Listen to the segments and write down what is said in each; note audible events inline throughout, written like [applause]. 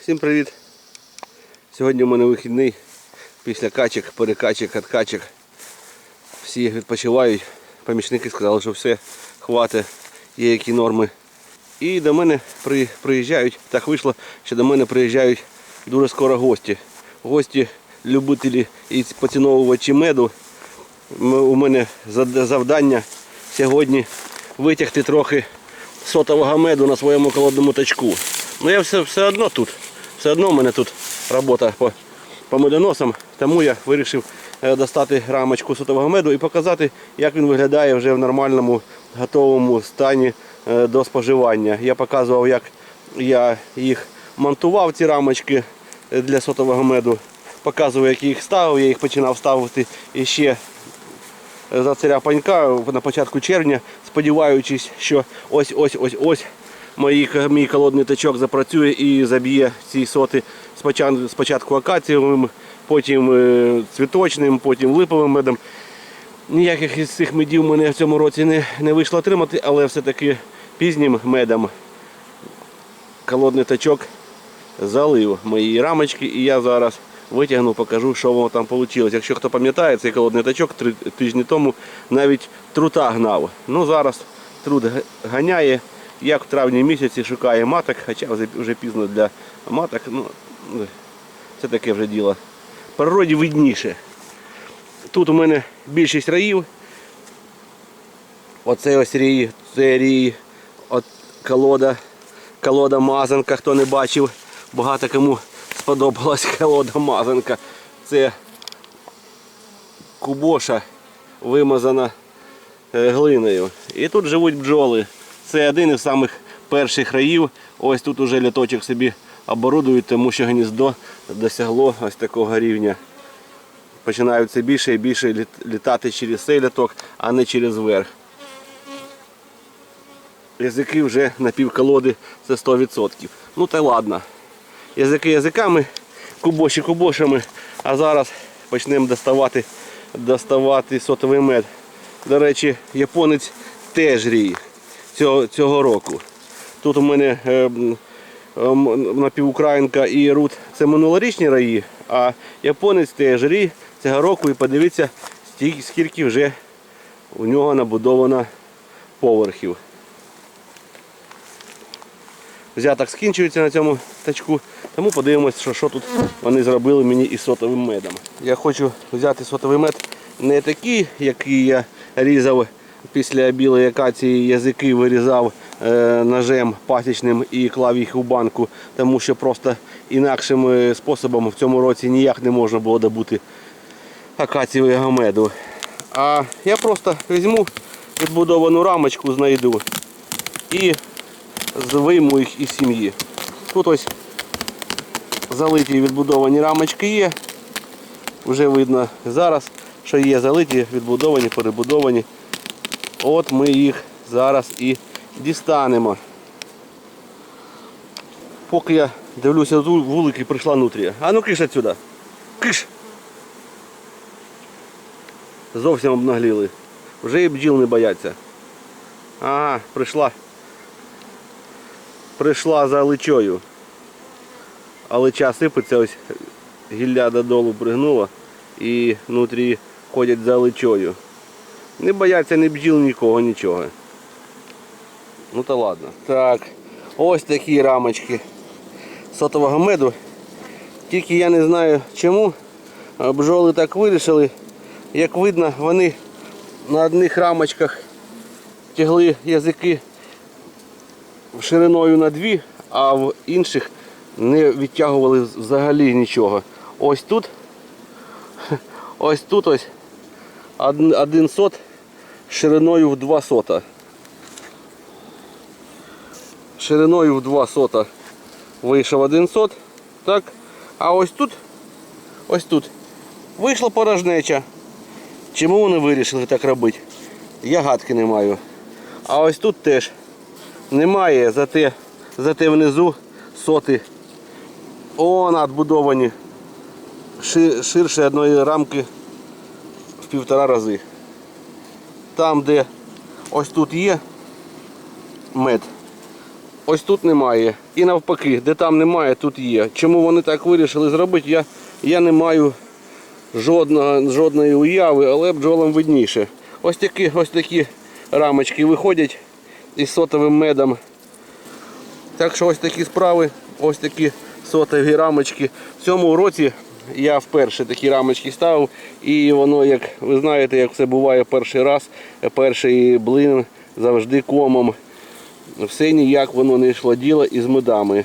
Всім привіт! Сьогодні у мене вихідний після качок, перекачок, откачок. Всі відпочивають. Помічники сказали, що все, хватить, є які норми. І до мене при, приїжджають, так вийшло, що до мене приїжджають дуже скоро гості. Гості, любителі і поціновувачі меду. У мене завдання сьогодні витягти трохи сотового меду на своєму колодному тачку. Ну я все, все одно тут. Все одно в мене тут робота по, по медоносам, тому я вирішив е, достати рамочку сотового меду і показати, як він виглядає вже в нормальному готовому стані е, до споживання. Я показував, як я їх монтував, ці рамочки е, для сотового меду. Показував, як я їх ставив, я їх починав ставити іще за царя панька на початку червня, сподіваючись, що ось ось ось ось мої, мій колодний тачок запрацює і заб'є ці соти спочатку, акацієвим, потім е, цвіточним, потім липовим медом. Ніяких із цих медів мене в цьому році не, не вийшло отримати, але все-таки пізнім медом колодний тачок залив мої рамочки і я зараз витягну, покажу, що воно там вийшло. Якщо хто пам'ятає, цей колодний тачок три тижні тому навіть трута гнав. Ну зараз трут ганяє, як в травні місяці шукає маток, хоча вже, пізно для маток. Ну, це таке вже діло. В природі видніше. Тут у мене більшість раїв. Оце ось рії, це рії, от колода, колода мазанка, хто не бачив. Багато кому сподобалась [laughs] колода мазанка. Це кубоша вимазана е, глиною. І тут живуть бджоли. Це один із самих перших раїв. Ось тут уже літочок собі оборудують, тому що гніздо досягло ось такого рівня. Починають все більше і більше літати через цей літок, а не через верх. Язики вже на півколоди це 100%. Ну та ладно. Язики язиками, кубоші кубошами. А зараз почнемо доставати, доставати сотовий мед. До речі, японець теж рій цього, цього року. Тут у мене е, ем, напівукраїнка і рут це минулорічні раї, а японець теж рій цього року і подивіться, скільки вже у нього набудовано поверхів. Взяток скінчується на цьому тачку, тому подивимось, що, що тут вони зробили мені із сотовим медом. Я хочу взяти сотовий мед не такий, який я різав після білої акації, язики вирізав е, ножем пасічним і клав їх у банку, тому що просто інакшим е, способом в цьому році ніяк не можна було добути акацієвого меду. А я просто візьму відбудовану рамочку, знайду і вийму їх із сім'ї. Тут ось залиті відбудовані рамочки є. Вже видно зараз, що є залиті, відбудовані, перебудовані. От ми їх зараз і дістанемо. Поки я дивлюся тут вулики, прийшла нутрія. А ну киш отсюда. Киш! Зовсім обнагліли. Вже і бджіл не бояться. Ага, прийшла прийшла за личою. А лича сипеться, ось гілля додолу пригнула і внутрі ходять за личою. Не бояться ні бджіл, нікого, нічого. Ну та ладно. Так, ось такі рамочки сотового меду. Тільки я не знаю чому. Бджоли так вирішили. Як видно, вони на одних рамочках тягли язики шириною на дві, а в інших не відтягували взагалі нічого. Ось тут, [laughs] ось тут ось один сот шириною в 2 сота. Шириною в 2 сота вийшов один сот. Так? А ось тут, ось тут вийшла порожнеча. Чому вони вирішили так робити? Я гадки не маю. А ось тут теж немає, зате, зате внизу соти о, надбудовані Ши- ширше одної рамки в півтора рази. Там, де ось тут є мед, ось тут немає. І навпаки, де там немає, тут є. Чому вони так вирішили зробити, я, я не маю жодного, жодної уяви, але бджолам видніше. Ось такі, ось такі рамочки виходять із сотовим медом. Так що ось такі справи, ось такі сотові рамочки. В цьому році я вперше такі рамочки ставив, і воно, як ви знаєте, як все буває перший раз, перший блин завжди комом. Все ніяк воно не йшло діло із медами.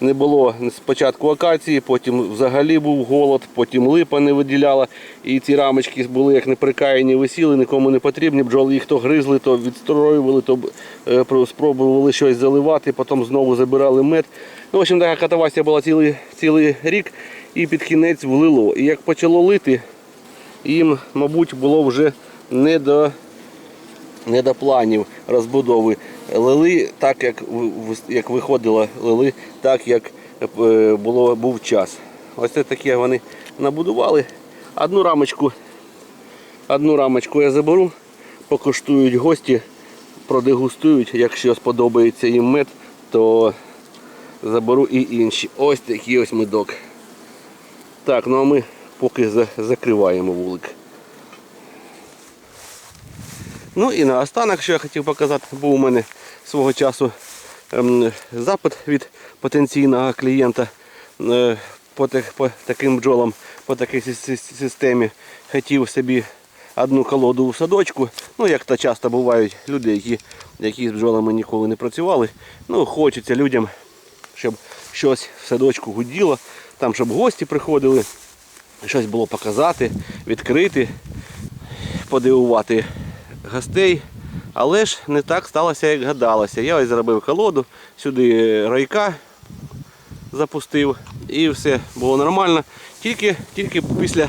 Не було спочатку акації, потім взагалі був голод, потім липа не виділяла. І ці рамочки були як неприкаяні, висіли, нікому не потрібні. Бджоли їх то гризли, то відстроювали, то е, спробували щось заливати, потім знову забирали мед. Ну, в общем, така катавасія була цілий, цілий рік і під кінець влило. І як почало лити, їм, мабуть, було вже не до не до планів розбудови. Лили так, як, як виходило, лили так, як е, було, був час. Ось таке вони набудували. Одну рамочку, одну рамочку я заберу, покуштують гості, продегустують. Якщо сподобається їм мед, то заберу і інші. Ось такий ось медок. Так, ну а ми поки закриваємо вулик. Ну і наостанок, що я хотів показати, був у мене свого часу ем, запит від потенційного клієнта е, по, по таким бджолам, по такій сис- сис- системі. Хотів собі одну колоду у садочку. Ну, як то часто бувають люди, які, які з бджолами ніколи не працювали. Ну, хочеться людям, щоб щось в садочку гуділо, там, щоб гості приходили, щось було показати, відкрити подивувати гостей. Але ж не так сталося, як гадалося. Я ось зробив колоду, сюди райка запустив і все було нормально. Тільки, тільки після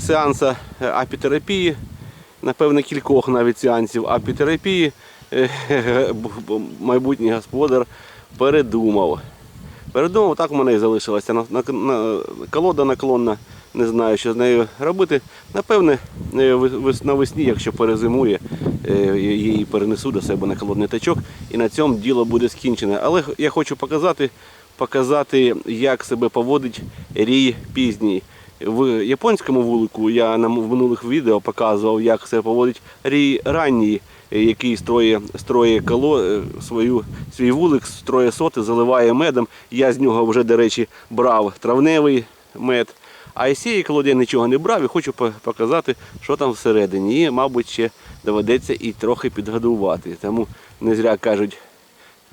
сеансу е, апітерапії, напевне, кількох навіть сеансів апітерапії, е, [laughs] майбутній господар передумав. Передумав, так в мене і залишилася на, на, на, колода наклонна. Не знаю, що з нею робити. Напевне, е, вес- вес- навесні, якщо перезимує, е, її перенесу до себе на холодний тачок і на цьому діло буде скінчене. Але я хочу показати, показати, як себе поводить рій пізній. В японському вулику я на м- в минулих відео показував, як себе поводить рій ранній, який строє, строє коло, е, свою, свій вулик, строє соти, заливає медом. Я з нього вже, до речі, брав травневий мед. А із цієї колоди я нічого не брав і хочу показати, що там всередині. І, мабуть, ще доведеться і трохи підгодувати. Тому не зря кажуть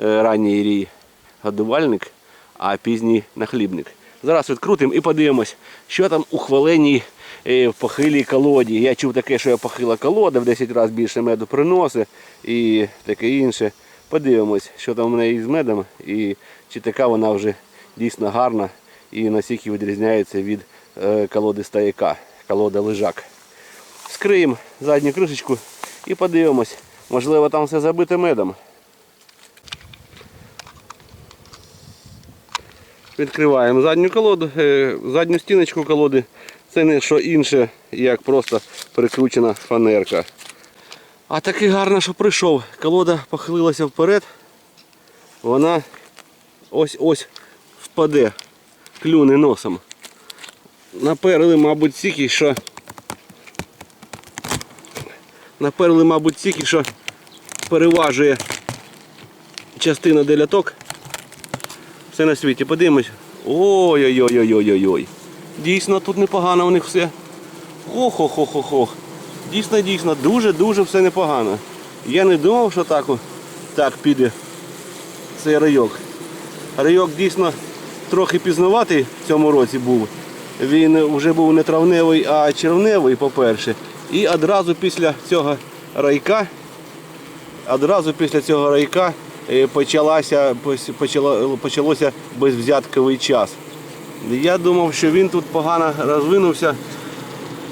е, ранній рій годувальник, а пізній нахлібник. Зараз відкрутимо і подивимось, що там у хваленій е, похилій колоді. Я чув таке, що я похила колода в 10 разів більше меду приносить і таке інше. Подивимось, що там в неї з медом і чи така вона вже дійсно гарна і наскільки відрізняється від е, колоди стояка, колода лежак. Скриємо задню кришечку і подивимось. Можливо, там все забите медом. Відкриваємо задню колоду, е, задню стіночку колоди. Це не що інше, як просто прикручена фанерка. А таки гарно, що прийшов. Колода похилилася вперед. Вона ось-ось впаде, клюне носом. Наперли, мабуть, стільки, що. Наперли, мабуть, стільки, що переважує частина деляток. Все на світі. Подивимось. Ой-ой-ой-ой-ой-ой. Дійсно, тут непогано у них все. Хо-хо-хо-хо-хо. Дійсно, дійсно, дуже-дуже все непогано. Я не думав, що так, так піде цей райок. Райок дійсно трохи пізнаватий в цьому році був. Він вже був не травневий, а червневий, по-перше. І одразу після цього райка, одразу після цього райка е, почалася, пос- почало, почалося безвзятковий час. Я думав, що він тут погано розвинувся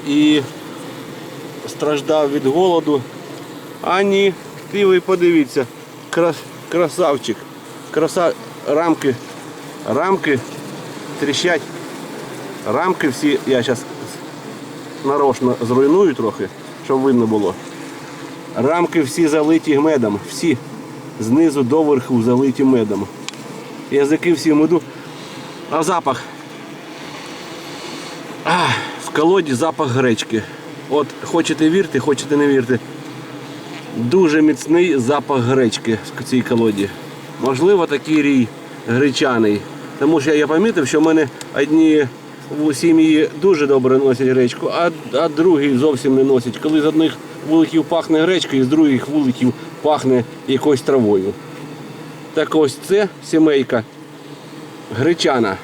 і страждав від голоду. А ні, ти ви подивіться, крас, красавчик. Краса рамки, рамки тріщать. Рамки всі, я зараз нарочно зруйную трохи, щоб видно було. Рамки всі залиті медом, всі. Знизу до верху залиті медом. Язики всі меду. А запах. А, в колоді запах гречки. От хочете вірте, хочете не вірте. Дуже міцний запах гречки в цій колоді. Можливо, такий рій гречаний. Тому що я помітив, що в мене одні в сім'ї дуже добре носять гречку, а, а другі зовсім не носять. Коли з одних вуликів пахне гречкою, з других вуликів пахне якоюсь травою. Так ось це сімейка гречана.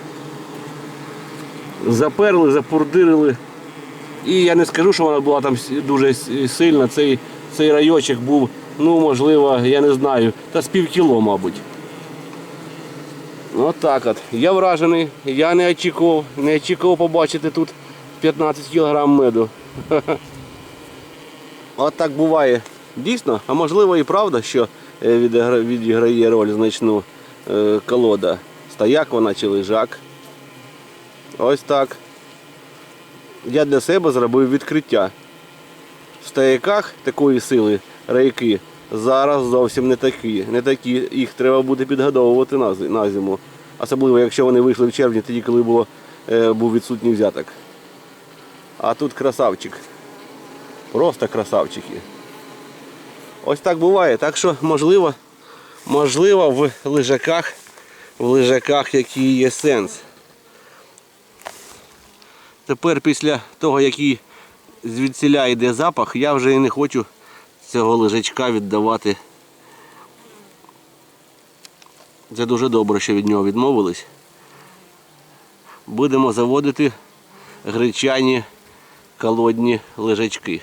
Заперли, запурдирили. І я не скажу, що вона була там дуже сильна. Цей, цей райочок був, ну можливо, я не знаю, та з пів кіло, мабуть. От так от. Я вражений, я не очікував, не очікував побачити тут 15 кг меду. [laughs] От так буває. Дійсно, а можливо і правда, що е, відіграє роль значну е, колода. Стояк вона чи лежак. Ось так. Я для себе зробив відкриття. В стояках такої сили рейки зараз зовсім не такі. Не такі. Їх треба буде підгодовувати на зиму. Особливо, якщо вони вийшли в червні, тоді, коли було, е, був відсутній взяток. А тут красавчик. Просто красавчики. Ось так буває. Так що, можливо, можливо, в лежаках, в лежаках який є сенс. Тепер після того, який звідсіля йде запах, я вже і не хочу цього лежачка віддавати. Це дуже добре, що від нього відмовились. Будемо заводити гречані колодні лежачки.